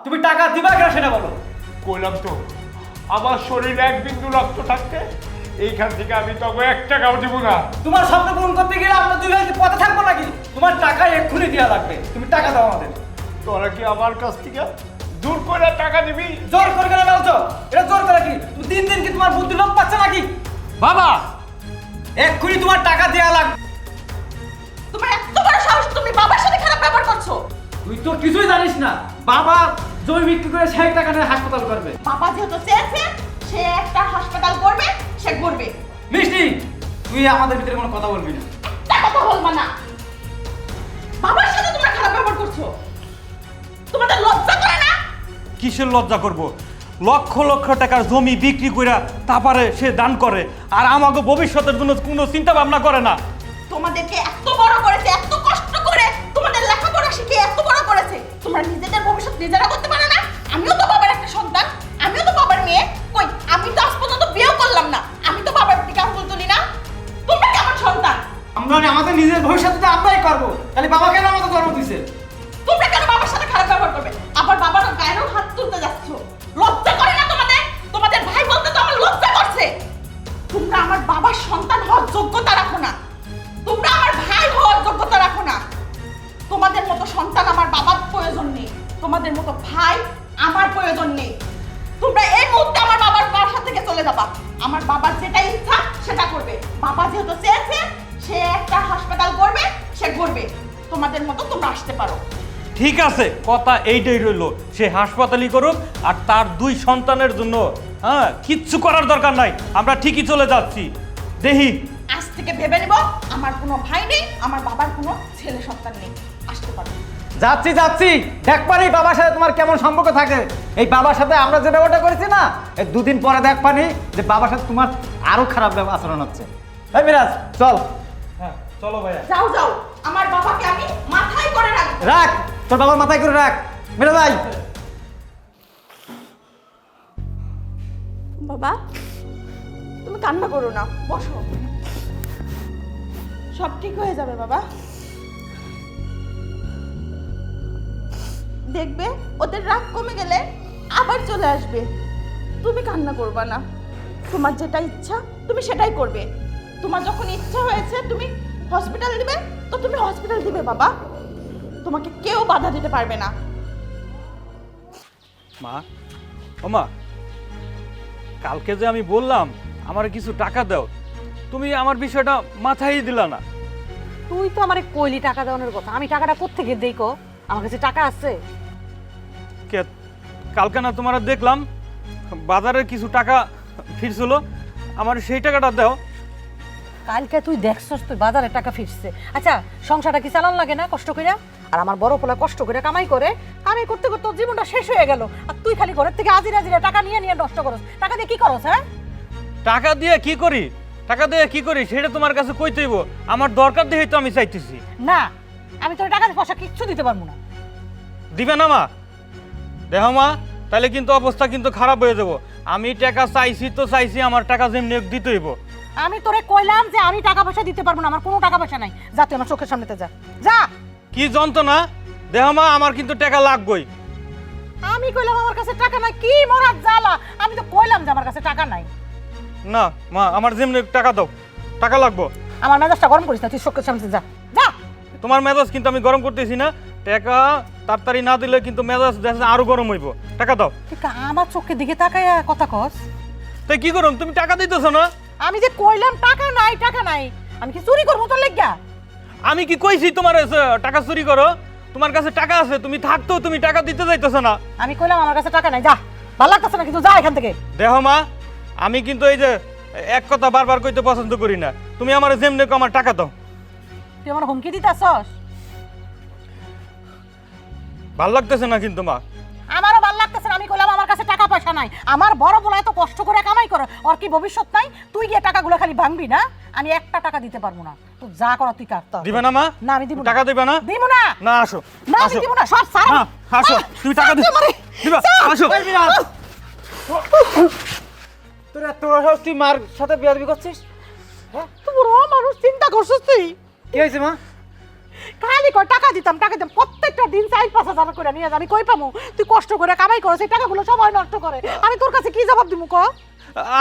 তুমি টাকা দিবা কেন সেটা বলো। কইলাম তো আমার শরীরে এক বিন্দু রক্ত থাকতে এইখান থেকে আমি তবে এক টাকাও দিব না। তোমার স্বপ্ন পূরণ করতে গেলে আমরা দুই ভাই পথে থাকব নাকি? তোমার টাকা এক্ষুনি দেওয়া লাগবে তুমি টাকা দাও আমাদের। তোরা কি আমার কাছ থেকে জোর করে টাকা দিবি জোর করে কেন বলছো এটা জোর করে কি? তুমি দিন দিন কি তোমার বুদ্ধি লোক পাচ্ছে নাকি? বাবা! এক্ষুনি তোমার টাকা দেওয়া লাগবে। তোমার এত বড় সাহস তুমি বাবার সাথে খারাপ ব্যবহার করছ? তুই তো কিছুই জানিস না। বাবা জমি বিক্রি করে ষাট টাকা নিয়ে হাসপাতাল করবে। বাবা যেহেতু চেয়েছে সে একটা হাসপাতাল করবে সে করবে। মিষ্টি তুই আমাদের ভিতরে কোনো কথা বলবি না। একটা কথা বলবা না। বাবার সাথে তোমরা খারাপ ব্যবহার করছ। তোমাদের লজ্জা করে না? কিসের লজ্জা করব? লক্ষ লক্ষ টাকার জমি বিক্রি করে তারপরে সে দান করে আর আমাকে ভবিষ্যতের জন্য কোনো চিন্তা ভাবনা করে না। তোমাদেরকে এত বড় করেছে এত কষ্ট আসতে পারো। ঠিক আছে কথা এইটাই রইল। সে হাসপাতালই করুক আর তার দুই সন্তানের জন্য হ্যাঁ কিচ্ছু করার দরকার নাই। আমরা ঠিকই চলে যাচ্ছি। দেখি আজ থেকে ভেবে নেব আমার কোনো ভাই নেই আমার বাবার কোনো ছেলে সন্তান নেই। আসতে পারো। যাচ্ছি যাচ্ছি। দেখ পারি বাবার সাথে তোমার কেমন সম্পর্ক থাকে? এই বাবার সাথে আমরা যে ব্যবহারটা করেছি না এই দুদিন পরে দেখ পানি যে বাবার সাথে তোমার আরও খারাপ আচরণ হচ্ছে। এই মিরাজ চল। হ্যাঁ চলো ভাইয়া। যাও যাও। আমার বাবাকে আমি মাথায় করে রাখব। রাখ তোর বাবার মাথায় করে রাখ। মিরাজ ভাই বাবা তুমি কান্না করো না বসো। সব ঠিক হয়ে যাবে বাবা। দেখবে ওদের রাগ কমে গেলে আবার চলে আসবে। তুমি কান্না করবা না। তোমার যেটা ইচ্ছা তুমি সেটাই করবে। তোমার যখন ইচ্ছা হয়েছে তুমি হসপিটাল দিবে তো তুমি হসপিটাল দিবে বাবা। তোমাকে কেউ বাধা দিতে পারবে না। মা ও মা কালকে যে আমি বললাম আমার কিছু টাকা দাও তুমি আমার বিষয়টা মাথায় দিলা না। তুই তো আমার কইলি টাকা দেওয়ানোর কথা আমি টাকাটা কোত্থেকে দেই কো? আমার কাছে টাকা আছে। কে কালকে না তোমার দেখলাম বাজারের কিছু টাকা ফিরছিল আমার সেই টাকাটা দাও। কালকে তুই দেখছস তুই বাজারে টাকা ফিরছে। আচ্ছা সংসারটা কি চালান লাগে না কষ্ট কইরা? আর আমার বড় পোলা কষ্ট করে কামাই করে কামাই করতে করতে ওর জীবনটা শেষ হয়ে গেল। আর তুই খালি ঘরের থেকে আজিরা আজিরা টাকা নিয়ে নিয়ে নষ্ট করস। টাকা দিয়ে কি করস হ্যাঁ? টাকা দিয়ে কি করি? টাকা দিয়ে কি করি? সেটা তোমার কাছে কই কইতেইব আমার দরকার দিয়ে তো আমি চাইতেছি। না আমি তোর টাকা দিয়ে পয়সা কিচ্ছু দিতে পারব না। দিবে না মা? দেখো মা তাহলে কিন্তু অবস্থা কিন্তু খারাপ হয়ে যাব। আমি টাকা চাইছি তো চাইছি আমার টাকা যেমনি হোক দিতে হইব। আমি তোরে কইলাম যে আমি টাকা পয়সা দিতে পারব না আমার কোনো টাকা পয়সা নাই। যা তুই আমার চোখের সামনেতে যা। যা! কি যন্ত্রণা? দেহ মা আমার কিন্তু টাকা লাগবই। আমি কইলাম আমার কাছে টাকা নাই কি মরার জ্বালা! আমি তো কইলাম যে আমার কাছে টাকা নাই। না মা আমার যেমনি টাকা দাও টাকা লাগবো। আমার মেজাজটা গরম করিস না তুই চোখের সামনে যা। যা! তোমার মেজাজ কিন্তু আমি গরম করতেছি না টাকা তাড়াতাড়ি না দিলে কিন্তু মেজাজ দেখা আরও গরম হইব। টাকা দাও। তুই কা- আমার চোখের দিকে তাকায় কথা কস। তাই কি করুন তুমি টাকা দিতেছো না? আমি যে কইলাম টাকা নাই টাকা নাই আমি কি চুরি করব তোর লেগা আমি কি কইছি তোমার এসে টাকা চুরি করো? তোমার কাছে টাকা আছে তুমি থাকতো তুমি টাকা দিতে যাইতেছো না। আমি কইলাম আমার কাছে টাকা নাই যা ভালো লাগতেছে না কিন্তু যা এখান থেকে। দেহ মা আমি কিন্তু এই যে এক কথা বারবার কইতে পছন্দ করি না। তুমি আমার যেমনি আমার টাকা দাও। তুই আমার হুমকি দিতেছস? ভালো লাগতেছে না কিন্তু মা। আমারও ভালো লাগতেছে না। আমি কইলাম আমার কাছে টাকা পয়সা নাই। আমার বড় বলা এত কষ্ট করে কামাই করে। ওর কি ভবিষ্যৎ নাই? তুই গিয়ে টাকাগুলো খালি ভাঙবি না? আমি একটা টাকা দিতে পারব না। তো যা কর তুই তোর। দিবে না মা? না আমি দিব না। টাকা দিবে না? দিব না। না আসো। না আমি দিব না। সব সারা আসো। তুমি টাকা দিবে। দিবা। আসো। তোর এত সাহস, তুই মার সাথে বিয়াদবি করছিস? তুই বড় মানুষ চিন্তা করছিস তুই? কি হয়েছে মা? খালি কয় টাকা দিতাম টাকা দিতাম। প্রত্যেকটা দিন চাই পাঁচ হাজার করে নিয়ে যা। আমি কই পামু? তুই কষ্ট করে কামাই করো সেই টাকাগুলো সবাই নষ্ট করে। আমি তোর কাছে কি জবাব দিমু ক?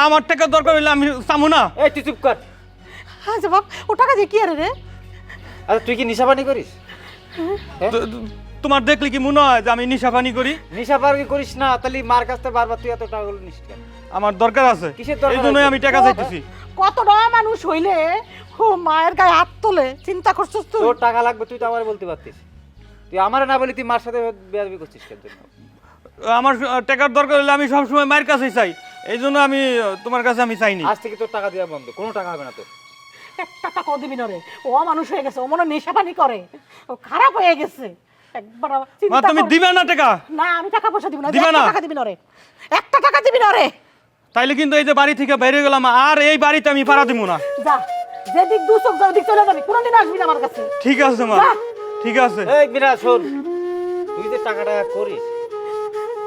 আমার টাকা দরকার হইলে আমি চামু না। এই তুই চুপ কর। হ্যাঁ জবাব ও টাকা দিয়ে কি আরে রে? আচ্ছা তুই কি নিশা নিশাপানি করিস? তো- তো- তোমার দেখলে কি মনে হয় যে আমি নিশাফানি করি? নিশাপানি করিস না তাহলে মার কাছ থেকে বারবার তুই এত টাকাগুলো নিস কেন? আমার দরকার আছে। কিসের দরকার এই জন্যই আছে? আমি টাকা চাইতেছি। কত ডয়া মানুষ হইলে ও মায়ের গায়ে হাত তোলে চিন্তা করছিস তুই? তোর টাকা লাগবে তুই তো আমার বলতে পারতিস। তুই আমার না বলি তুই মার সাথে বেয়াদবি করছিস কেন আমার টাকার দরকার হলে আমি সবসময় মায়ের কাছেই চাই। এই জন্য আমি তোমার কাছে আমি চাইনি। আজ থেকে তোর টাকা দেওয়া বন্ধ কোনো টাকা হবে না তোর। একটা টাকাও দিবি না রে। ও মানুষ হয়ে গেছে ও মনে হয় নেশাপানি করে। ও খারাপ হয়ে গেছে। একবার চিন্তা তুমি। দিবে না টাকা? না আমি টাকা পয়সা দিব না। দিবা না? টাকা দিবি না রে। একটা টাকা দিবি না রে। তাইলে কিন্তু এই যে বাড়ি থেকে বেরিয়ে গেলাম আর এই বাড়িতে আমি পাড়া দিব না। যা যেদিক দু চোখ যাও দিক চলে যাবি কোনোদিন আসবি না আমার কাছে। ঠিক আছে মা। ঠিক আছে। এই বিনা শোন তুই যে টাকা টাকা করিস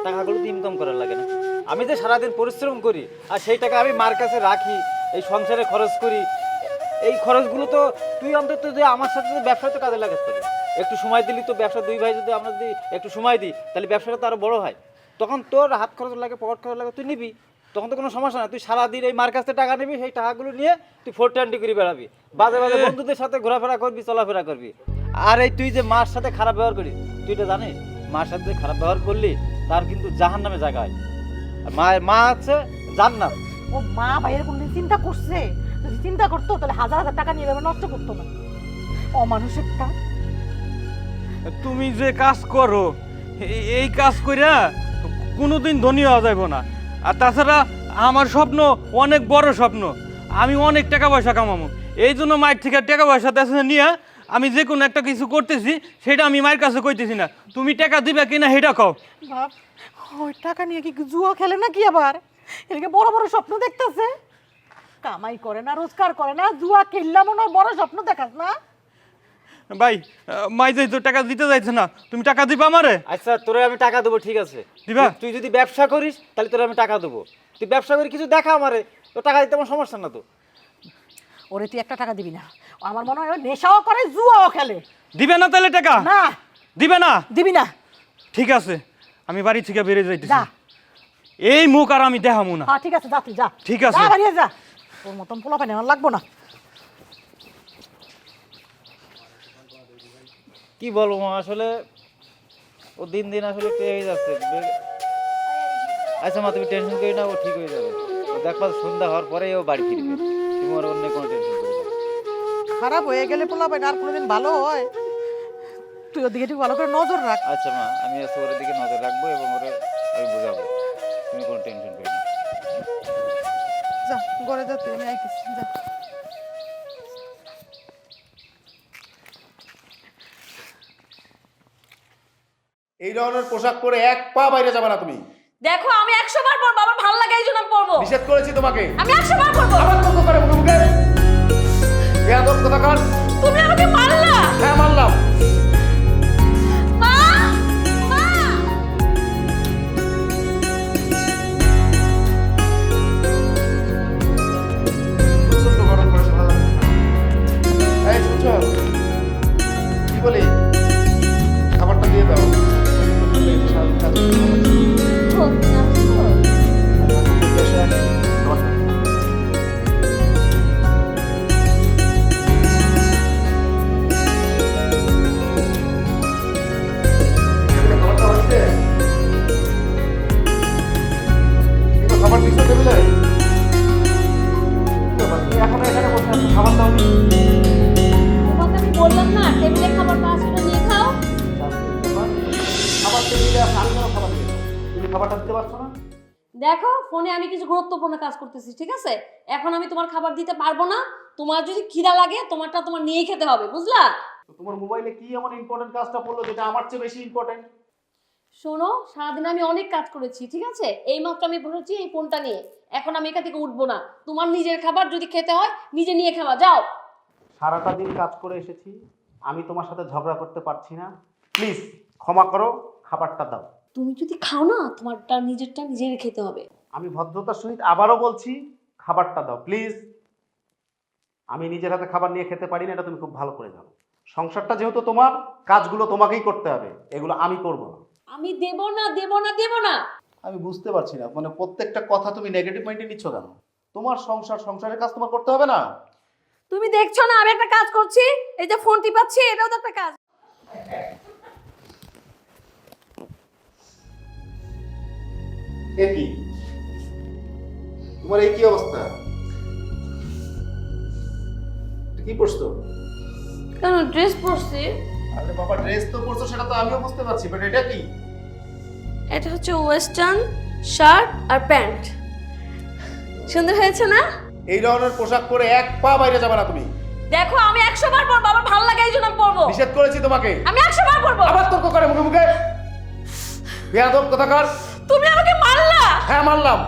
টাকাগুলো তো ইনকাম করার লাগে না। আমি যে সারাদিন পরিশ্রম করি আর সেই টাকা আমি মার কাছে রাখি এই সংসারে খরচ করি এই খরচগুলো তো তুই অন্তত যে আমার সাথে যে ব্যবসা তো কাজে লাগাতে পারি একটু সময় দিলি তো ব্যবসা দুই ভাই যদি আমরা যদি একটু সময় দিই তাহলে ব্যবসাটা তো আরও বড় হয়। তখন তোর হাত খরচ লাগে পকেট খরচ লাগে তুই নিবি। তখন তো কোনো সমস্যা না তুই সারাদিন এই মার কাছ থেকে টাকা নিবি সেই টাকাগুলো নিয়ে তুই ফোর টোয়েন্টি করে বেড়াবি। বাজে বাজে বন্ধুদের সাথে ঘোরাফেরা করবি চলাফেরা করবি। আর এই তুই যে মার সাথে খারাপ ব্যবহার করিস তুই এটা জানিস? মার সাথে খারাপ ব্যবহার করলি তার কিন্তু জাহান নামে জায়গা হয়। আর মায়ের মা আছে জান্নাত। ও মা ভাইয়ের কোনদিন চিন্তা করছে? যদি চিন্তা করতো তাহলে হাজার হাজার টাকা নিয়ে যাবে নষ্ট করতো না। ও মানুষেরটা তুমি যে কাজ করো এই কাজ কইরা কোনোদিন ধনী হওয়া যাইব না। আর তাছাড়া আমার স্বপ্ন অনেক বড় স্বপ্ন। আমি অনেক টাকা পয়সা কামাবো। এই জন্য মায়ের থেকে টাকা পয়সা তাছাড়া নিয়ে আমি যে কোনো একটা কিছু করতেছি, সেটা আমি মায়ের কাছে কইতেছি না। তুমি টাকা দিবে কিনা সেটা কও। টাকা নিয়ে কি জুয়া খেলে না কি আবার? এদিকে বড় বড় স্বপ্ন দেখতেছে। কামাই করে না, রোজগার করে না, জুয়া কিনলাম না বড় স্বপ্ন দেখাস না। ভাই মাই যাই তো টাকা দিতে যাইছে না তুমি টাকা দিবা আমারে? আচ্ছা তোরে আমি টাকা দেবো ঠিক আছে। দিবা? তুই- যদি ব্যবসা করিস তাহলে তোরে আমি টাকা দেবো। তুই ব্যবসা করে কিছু দেখা আমারে তো টাকা দিতে আমার সমস্যা না তো। ওরে তুই একটা টাকা দিবি না। আমার মনে হয় ও নেশাও করে জুয়াও খেলে। দিবে না তাহলে টাকা? না। দিবে না? দিবি না। ঠিক আছে আমি বাড়ি থেকে বেরিয়ে যাইতেছি। যা। এই মুখ আর আমি দেখামু না। হ্যাঁ ঠিক আছে যা তুই যা। ঠিক আছে। যা বাড়িয়ে যা। তোর মতন পোলা পানি আমার লাগবো না। কি বলব মা, আসলে ও দিন দিন আসলে হয়ে যাচ্ছে। আচ্ছা মা তুমি টেনশন করি না ও ঠিক হয়ে যাবে। ও দেখবা সন্ধ্যা হওয়ার পরেই ও বাড়ি ফিরবে। তুমি ওর অন্য কোনো টেনশন খারাপ হয়ে গেলে পোলা পানি আর কোনোদিন ভালো হয়? তুই ওদিকে একটু ভালো করে নজর রাখ। আচ্ছা মা আমি আজকে ওর দিকে নজর রাখব এবং ওরে আমি বোঝাবো। তুমি কোনো টেনশন করি না। যা ঘরে যা তুই আমি আইতেছি যা। এই ধরনের পোশাক পরে এক পা বাইরে যাবে না তুমি। দেখো আমি একশো বার পরবো আমার ভালো লাগে এই জন্য আমি পরবো। নিষেধ করেছি তোমাকে। আমি একশো বার পরবো। আমার কত করে মুখে? মুখে বেয়াদব কথা কর? তুমি গুরুত্বপূর্ণ কাজ করতেছি ঠিক আছে? এখন আমি তোমার খাবার দিতে পারব না। তোমার যদি খিদা লাগে তোমারটা তোমার নিয়েই খেতে হবে বুঝলা? তো তোমার মোবাইলে কি এমন ইম্পর্টেন্ট কাজটা পড়ল যেটা আমার চেয়ে বেশি ইম্পর্টেন্ট শোনো সারাদিন আমি অনেক কাজ করেছি ঠিক আছে? এই মাত্র আমি বসেছি এই ফোনটা নিয়ে। এখন আমি এখান থেকে উঠবো না। তোমার নিজের খাবার যদি খেতে হয় নিজে নিয়ে খাওয়া যাও। সারাটা দিন কাজ করে এসেছি। আমি তোমার সাথে ঝগড়া করতে পারছি না। প্লিজ ক্ষমা করো খাবারটা দাও। তুমি যদি খাও না তোমারটা নিজেরটা নিজের খেতে হবে। আমি ভদ্রতার সহিত আবারও বলছি খাবারটা দাও প্লিজ আমি নিজের হাতে খাবার নিয়ে খেতে পারি না এটা তুমি খুব ভালো করে জানো। সংসারটা যেহেতু তোমার কাজগুলো তোমাকেই করতে হবে এগুলো আমি করব না। আমি দেব না দেব না দেব না। আমি বুঝতে পারছি না মানে প্রত্যেকটা কথা তুমি নেগেটিভ পয়েন্টে নিচ্ছ কেন? তোমার সংসার সংসারের কাজ তোমার করতে হবে না? তুমি দেখছ না আমি একটা কাজ করছি এই যে ফোন টিপাচ্ছি এটাও তো একটা কাজ। এ কি? তোমার এই কি অবস্থা? কি পড়ছো কেন ড্রেস পরছি। আরে বাবা ড্রেস তো পরছো সেটা তো আমিও বুঝতে পারছি বাট এটা কি? এটা হচ্ছে ওয়েস্টার্ন শার্ট আর প্যান্ট সুন্দর হয়েছে না? এই ধরনের পোশাক পরে এক পা বাইরে যাবে না তুমি। দেখো আমি একশো বার পরবো আমার ভালো লাগে এই জন্য আমি পরবো। নিষেধ করেছি তোমাকে। আমি একশো বার পরবো। আবার তর্ক করে মুখে মুখে? বেয়াদব কথাকার? তুমি আমাকে মারলা। হ্যাঁ মানলাম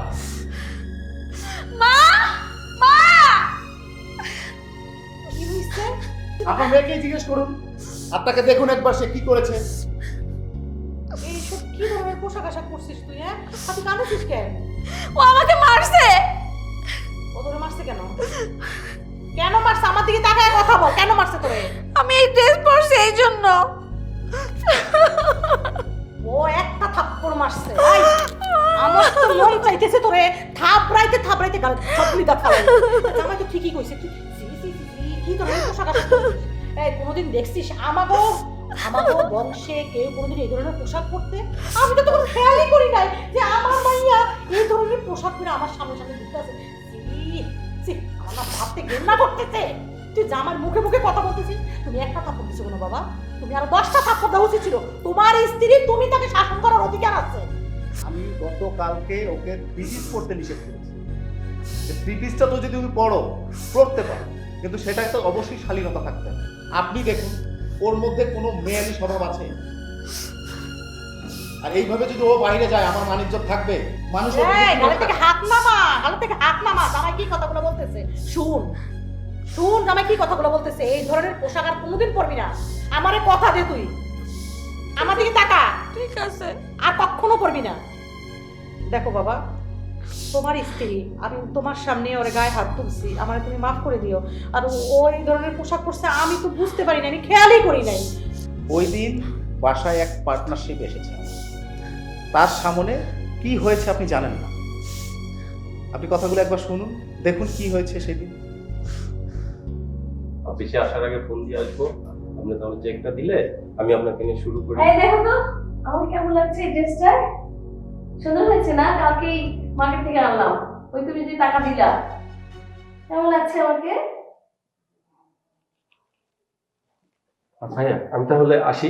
আপনার মেয়েকেই জিজ্ঞেস করুন। আপনাকে দেখুন একবার সে কি করেছে। এইসব কি ধরনের পোশাক আশাক করছিস তুই হ্যাঁ? তুই কাঁদছিস কেন? ও আমাকে মারছে। ও তোরে মারছে কেন? কেন মারছে? আমার দিকে তাকায় কথা বল। কেন মারছে তোরে? আমি এই ড্রেস পরছি এই জন্য। ও একটা থাপ্পড় মারছে। আমার তো মন চাইতেছে তোরে থাপড়াইতে থাপড়াইতে গাল সবগুলি দাঁত ফালাই তো ঠিকই কইছে তুই কি ধরনের পোশাক আশাক? এই, কোনোদিন দেখছিস আমাগো? আমাগো বংশে কেউ কোনোদিন এই ধরনের পোশাক পরতে? আমি তো তখন খেয়ালই করি নাই যে আমার মাইয়া এই ধরনের পোশাক পরে আমার সামনে সামনে ঘুরতে আছে আমার ভাবতে ঘেন্না করতেছে। তুই জামার মুখে মুখে কথা বলতেছিস, তুমি একটা থাপ্পড় দিছো কোনো বাবা? তুমি আরও দশটা থাপ্পড় দেওয়া উচিত ছিল। তোমার স্ত্রী তুমি তাকে শাসন করার অধিকার আছে। আমি গতকালকে ওকে পিস পড়তে নিষেধ করেছি। থ্রি তো যদি তুমি পড়ো, পড়তে পারো। কিন্তু সেটাই তো অবশ্যই শালীনতা থাকতে আপনি দেখুন ওর মধ্যে কোনো মেয়ালি স্বভাব আছে? আর এইভাবে যদি ও বাইরে যায় আমার মানিজ্য থাকবে? মানুষ থেকে হাত নামা গালে থেকে হাত জামাই কি কথাগুলো বলতেছে? শুন শুন জামাই কি কথাগুলো বলতেছে? এই ধরনের পোশাক আর কোনোদিন পরবি না। আমারে কথা দে তুই। আমার দিকে তাকা। ঠিক আছে। আর কখনো পরবি না। দেখো বাবা তোমার স্ত্রী আমি তোমার সামনে ওর গায়ে হাত তুলছি আমার তুমি মাফ করে দিও। আর ও- এই ধরনের পোশাক পরছে আমি তো বুঝতে পারি না আমি খেয়ালই করি নাই। ওই দিন বাসায় এক পার্টনারশিপ এসেছে। তার সামনে কি হয়েছে আপনি জানেন না। আপনি কথাগুলো একবার শুনুন দেখুন কি হয়েছে সেদিন। অফিসে আসার আগে ফোন দিয়ে আসব। আপনি তাহলে চেকটা দিলে আমি আপনাকে নিয়ে শুরু করি। এই দেখো তো আমার কেমন লাগছে এই ড্রেসটা সুন্দর হয়েছে না? কালকেই মার্কেট থেকে আনলাম। ওই তুমি যে টাকা দিলা কেমন লাগছে আমাকে? ভাইয়া আমি তাহলে আসি।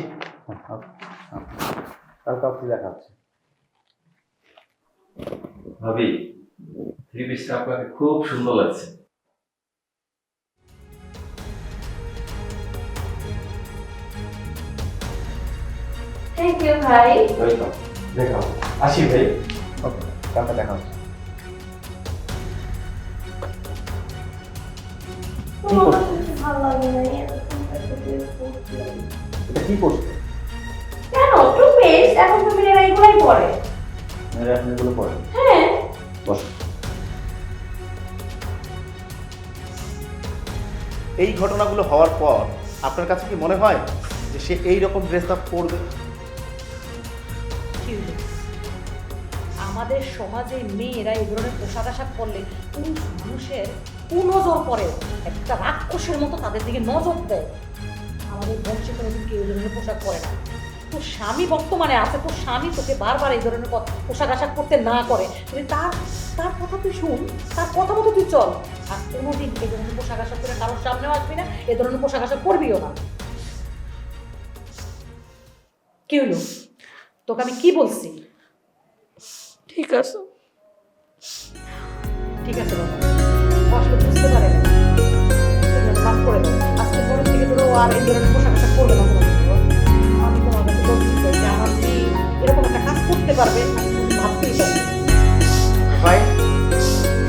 অফিসে দেখা হচ্ছে ভাবি থ্রি পিসটা আপনাকে খুব সুন্দর লাগছে। থ্যাংক ইউ ভাই। ওয়েলকাম দেখাও। আসি ভাই। কালকে দেখা হচ্ছে। এটা কি করছে কেন? টু পেজ এখন তুমি এরা এগুলাই পরে মেয়েরা এখন এগুলো পড়ে হ্যাঁ। বস। এই ঘটনাগুলো হওয়ার পর আপনার কাছে কি মনে হয় যে সে এই রকম ড্রেসটা পরবে কি? আমাদের সমাজে মেয়েরা এই ধরনের পোশাক আশাক করলে পুরুষ মানুষের কুনজর পরে, একটা রাক্ষসের মতো তাদের দিকে নজর দেয়। আমাদের বংশে কোনোদিন কেউ এই ধরনের পোশাক পরে না। তোর স্বামী বর্তমানে আছে, তোর স্বামী তোকে বারবার এই ধরনের পোশাক আশাক করতে না করে। তুই তার তার কথা তুই শুন, তার কথা মতো তুই চল। আর কোনোদিন এই ধরনের পোশাক আশাক করে কারোর সামনেও আসবি না, এ ধরনের পোশাক আশাক করবিও না। কি হলো? তোকে আমি কি বলছি? ঠিক আছে। ঠিক আছে বাবা। কষ্ট বুঝতে পারে না। মাফ করে দাও। আজকে পরের থেকে ধরো আর এই ধরনের পোশাক আশাক করবে না আমি তোমার কাছে বলছি যে আমার মেয়ে এরকম একটা কাজ করতে পারবে আমি কোনো ভাবতেই পারি ভাই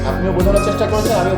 আপনিও বোঝানোর চেষ্টা করেছেন আমিও